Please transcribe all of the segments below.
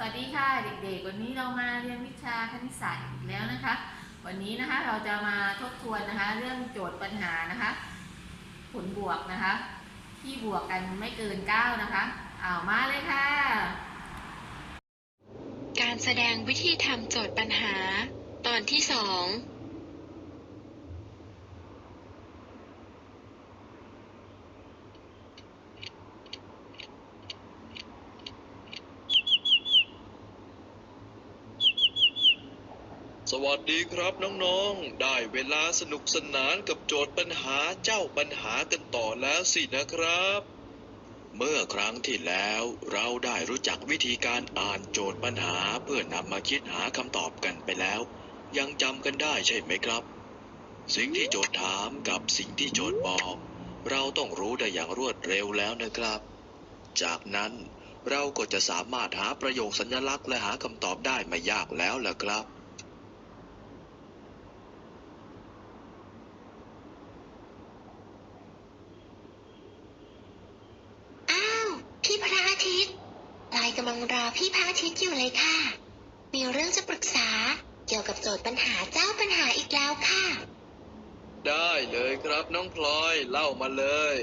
สวัสดีค่ะเด็กๆ วันนี้เรามาเรียนวิชาคณิตศาสตร์อีกแล้วนะคะ วันนี้นะคะเราจะมาทบทวนนะคะ เรื่องโจทย์ปัญหานะคะ ผลบวกนะคะ ที่บวกกันไม่เกิน 9 นะคะเอามาเลยค่ะ การแสดงวิธีทำโจทย์ปัญหา ตอนที่ 2 วัสดีครับน้องๆ ได้เวลาสนุกสนานกับโจทย์ปัญหาเจ้าปัญหากันต่อแล้วสินะครับ เมื่อครั้งที่แล้วเราได้รู้จักวิธีการอ่านโจทย์ปัญหาเพื่อนำมาคิดหาคำตอบกันไปแล้ว ยังจำกันได้ใช่ไหมครับ สิ่งที่โจทย์ถามกับสิ่งที่โจทย์บอก เราต้องรู้ได้อย่างรวดเร็วแล้วนะครับ จากนั้นเราก็จะสามารถหาประโยคสัญลักษณ์และหาคำตอบได้ไม่ยากแล้วล่ะครับ อ้าว พี่พระอาทิตย์ลายกำลังรอ พี่พระอาทิตย์อยู่เลยค่ะ มีเรื่องจะปรึกษาเกี่ยวกับโจทย์ปัญหาเจ้าปัญหาอีกแล้วค่ะ ได้เลยครับน้องพลอยเล่ามาเลย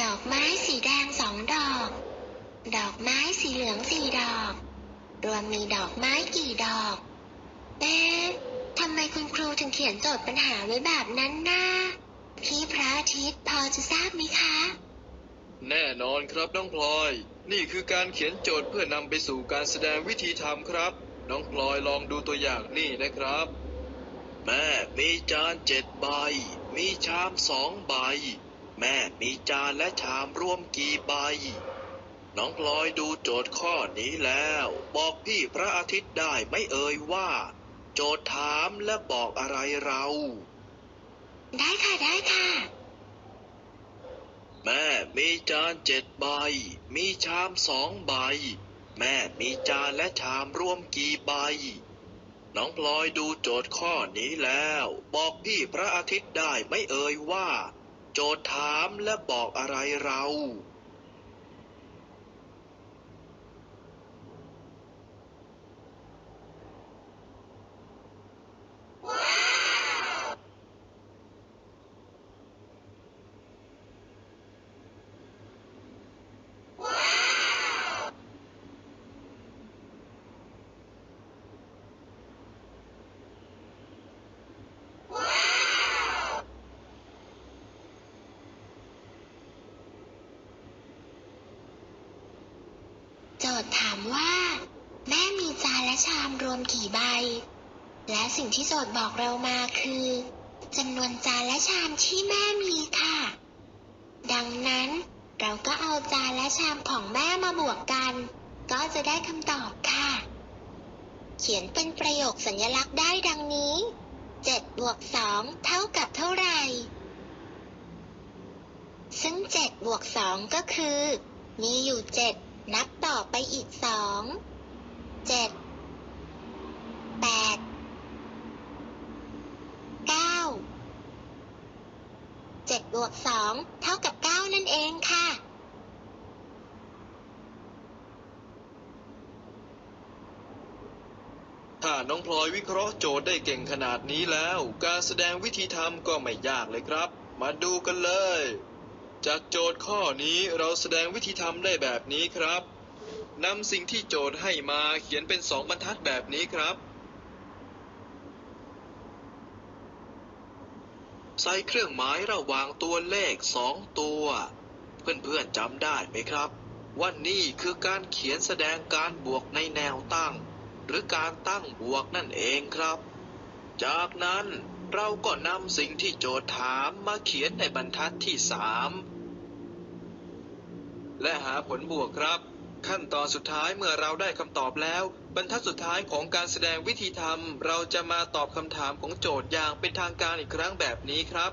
ดอกไม้สีแดงสองดอก ดอกไม้สีเหลืองสี่ดอก รวมมีดอกไม้กี่ดอก เอ๊ะทำไมคุณครูถึงเขียนโจทย์ปัญหาไว้แบบนั้นนะพี่พระอาทิตย์พอจะทราบไหมคะ แน่นอนครับน้องพลอย นี่คือการเขียนโจทย์เพื่อนำไปสู่การแสดงวิธีทำครับ น้องพลอยลองดูตัวอย่างนี่นะครับ แม่มีจานเจ็ดใบ มีชามสองใบ แม่มีจานและชามรวมกี่ใบ น้องพลอยดูโจทย์ข้อนี้แล้ว บอกพี่พระอาทิตย์ได้ไหม่เอ่ยว่า โจทย์ถามและบอกอะไรเรา ได้ค่ะได้ค่ะ แม่มีจานเจ็ดใบ มีชามสองใบ แม่มีจานและชามรวมกี่ใบ น้องพลอยดูโจทย์ข้อนี้แล้ว บอกพี่พระอาทิตย์ได้ไม่เอ่ยว่า โจทย์ถามและบอกอะไรเราโจ ทย์ถามว่า แม่มีจานและชามรวมกี่ใบ และสิ่งที่โจทย์บอกเรามาคือจำนวนจานและชามที่แม่มีค่ะ ดังนั้นเราก็เอาจานและชามของแม่มาบวกกัน ก็จะได้คำตอบค่ะ เขียนเป็นประโยคสัญลักษณ์ได้ดังนี้7บวก2เท่ากับเท่าไหร่ ซึ่ง7บวก2ก็คือ มีอยู่ 7 นับต่อไปอีก2 7 8 9 7บวก2เท่ากับ9นั่นเองค่ะ ถ้าน้องพลอยวิเคราะห์โจทย์ได้เก่งขนาดนี้แล้ว การแสดงวิธีทำก็ไม่ยากเลยครับ มาดูกันเลย จากโจทย์ข้อนี้เราแสดงวิธีทำได้แบบนี้ครับนำสิ่งที่โจทย์ให้มาเขียนเป็นสองบรรทัดแบบนี้ครับ ใส่เครื่องหมายระหว่างตัวเลขสองตัว เพื่อนๆจำได้ไหมครับ ว่านี่คือการเขียนแสดงการบวกในแนวตั้ง หรือการตั้งบวกนั่นเองครับ จากนั้นเราก็นำสิ่งที่โจทย์ถามมาเขียนในบรรทัดที่สาม และหาผลบวกครับ ขั้นตอนสุดท้ายเมื่อเราได้คำตอบแล้ว บรรทัดสุดท้ายของการแสดงวิธีทำเราจะมาตอบคำถามของโจทย์อย่างเป็นทางการอีกครั้งแบบนี้ครับ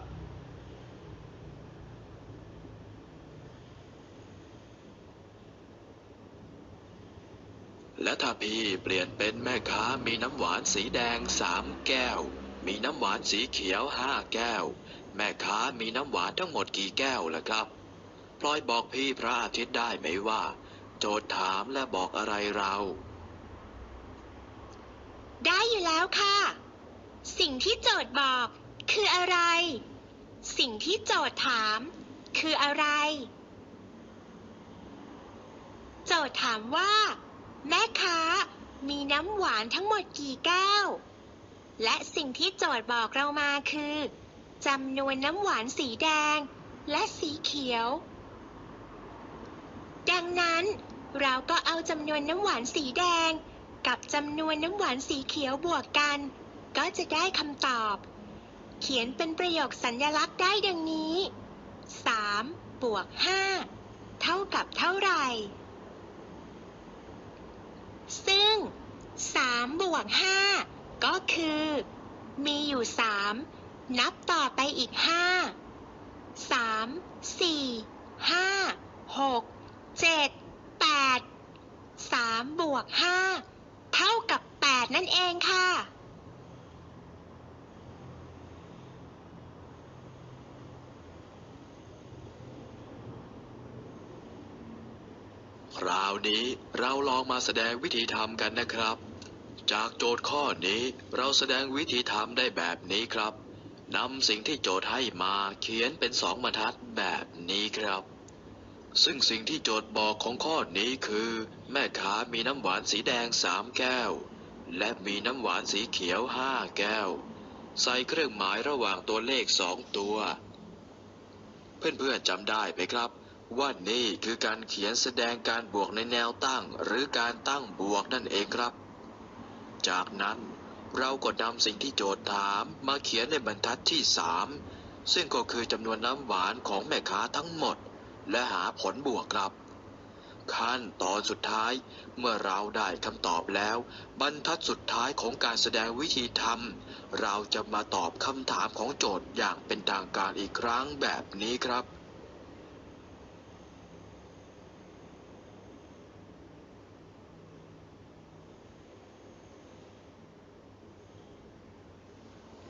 และถ้าพี่เปลี่ยนเป็นแม่ค้ามีน้ำหวานสีแดงสามแก้ว มีน้ำหวานสีเขียวห้าแก้ว แม่ค้ามีน้ำหวานทั้งหมดกี่แก้วล่ะครับ พลอยบอกพี่พระอาทิตย์ได้ไหมว่า โจทย์ถามและบอกอะไรเรา ได้อยู่แล้วค่ะ สิ่งที่โจทย์บอก คืออะไร สิ่งที่โจทย์ถาม คืออะไร โจทย์ถามว่า แม่ค้ามีน้ำหวานทั้งหมดกี่แก้ว และสิ่งที่โจทย์บอกเรามาคือจำนวนน้ำหวานสีแดงและสีเขียว ดังนั้นเราก็เอาจำนวนน้ำหวานสีแดง กับจำนวนน้ำหวานสีเขียวบวกกัน ก็จะได้คำตอบ เขียนเป็นประโยคสัญญลักษณ์ได้ดังนี้ 3 บวก 5 เท่ากับเท่าไหร่ ซึ่ง 3 บวก 5 ก็คือ มีอยู่ 3 นับต่อไปอีก 5 3 4 5 6 7 8 3บวก5เท่ากับ8นั่นเองค่ะ คราวนี้เราลองมาแสดงวิธีทำกันนะครับ จากโจทย์ข้อนี้เราแสดงวิธีทำได้แบบนี้ครับนำสิ่งที่โจทย์ให้มาเขียนเป็นสองบรรทัดแบบนี้ครับ ซึ่งสิ่งที่โจทย์บอกของข้อนี้คือ แม่ค้ามีน้ำหวานสีแดงสามแก้ว และมีน้ำหวานสีเขียวห้าแก้ว ใส่เครื่องหมายระหว่างตัวเลขสองตัว เพื่อนๆจำได้ไหมครับ ว่านี่คือการเขียนแสดงการบวกในแนวตั้ง หรือการตั้งบวกนั่นเองครับ จากนั้นเราก็นำสิ่งที่โจทย์ถามมาเขียนในบรรทัดที่สามซึ่งก็คือจำนวนน้ำหวานของแม่ค้าทั้งหมด และหาผลบวกครับ ขั้นตอนสุดท้ายเมื่อเราได้คำตอบแล้ว บรรทัดสุดท้ายของการแสดงวิธีทำเราจะมาตอบคำถามของโจทย์อย่างเป็นทางการอีกครั้งแบบนี้ครับ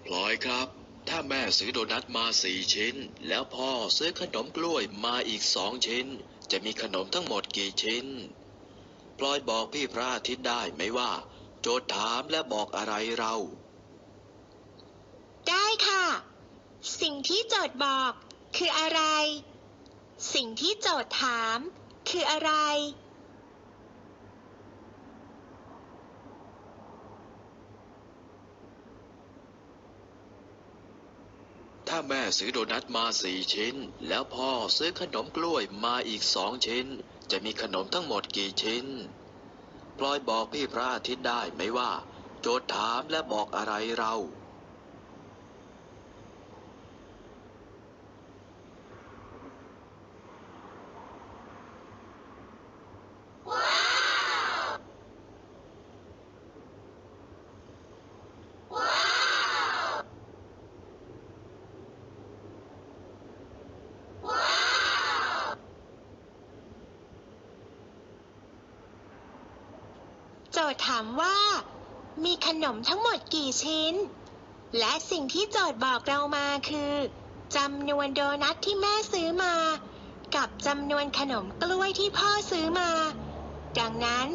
พลอยครับ ถ้าแม่ซื้อโดนัทมาสี่ชิ้น แล้วพ่อซื้อขนมกล้วยมาอีกสองชิ้น จะมีขนมทั้งหมดกี่ชิ้น พลอยบอกพี่พระอาทิตย์ได้ไหมว่า โจทย์ถามและบอกอะไรเรา ได้ค่ะ สิ่งที่โจทย์บอกคืออะไร สิ่งที่โจทย์ถาม คืออะไร แม่ซื้อโดนัทมาสี่ชิ้น แล้วพ่อซื้อขนมกล้วยมาอีกสองชิ้น จะมีขนมทั้งหมดกี่ชิ้น พลอยบอกพี่พระอาทิตย์ได้ไหมว่า โจทย์ถามและบอกอะไรเรา โจ ทย์ถามว่า มีขนมทั้งหมดกี่ชิ้น และสิ่งที่โจทย์บอกเรามาคือจำนวนโดนัทที่แม่ซื้อมา กับจำนวนขนมกล้วยที่พ่อซื้อมา ดังนั้น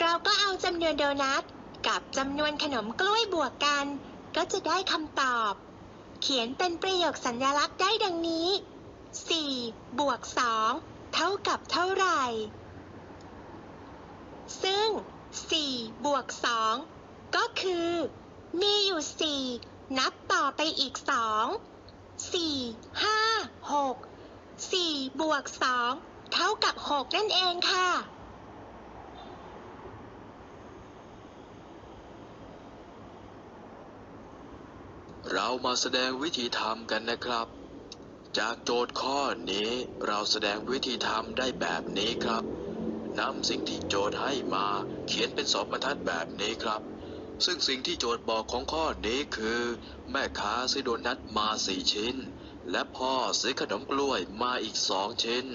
เราก็เอาจำนวนโดนัทกับจำนวนขนมกล้วยบวกกัน ก็จะได้คำตอบ เขียนเป็นประโยคสัญญลักษณ์ได้ดังนี้ 4 บวก 2 เท่ากับเท่าไหร่ ซึ่ง 4 บวก 2 ก็คือ มีอยู่ 4 นับต่อไปอีก 2 4 5 6 4 บวก 2 เท่ากับ 6 นั่นเองค่ะ เรามาแสดงวิธีทำกันนะครับ จากโจทย์ข้อนี้เราแสดงวิธีทำได้แบบนี้ครับ นำสิ่งที่โจทย์ให้มาเขียนเป็นสองบรรทัดแบบนี้ครับ ซึ่งสิ่งที่โจทย์บอกของข้อนี้คือ แม่ค้าซื้อโดนัทมาสี่ชิ้น และพ่อซื้อขนมกล้วยมาอีกสองชิ้น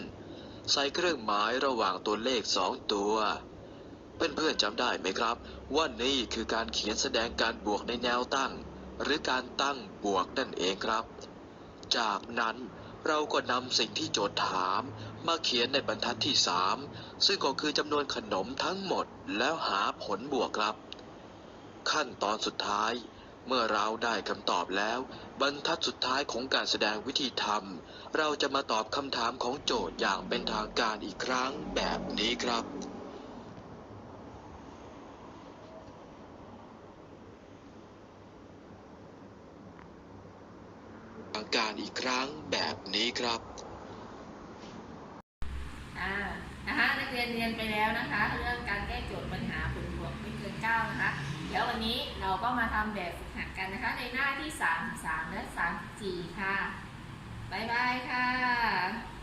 ใส่เครื่องหมายระหว่างตัวเลขสองตัวเพื่อนๆจำได้ไหมครับ ว่านี่คือการเขียนแสดงการบวกในแนวตั้ง หรือการตั้งบวกนั่นเองครับ จากนั้นเราก็นำสิ่งที่โจทย์ถาม มาเขียนในบรรทัดที่สามซึ่งก็คือจำนวนขนมทั้งหมดแล้วหาผลบวกครับ ขั้นตอนสุดท้าย เมื่อเราได้คำตอบแล้ว บรรทัดสุดท้ายของการแสดงวิธีทำเราจะมาตอบคำถามของโจทย์อย่างเป็นทางการอีกครั้งแบบนี้ครับทางการอีกครั้งแบบนี้ครับ อ่านะคะนักเรียนเรียนไปแล้วนะคะ เรื่องการแก้โจทย์ปัญหาผลบวกไม่เกินเก้านะคะเดี๋ยววันนี้เราก็มาทำแบบฝึกหัดกันนะคะ ในหน้าที่ 3 3และ3 4 ค่ะ บ๊ายบายค่ะ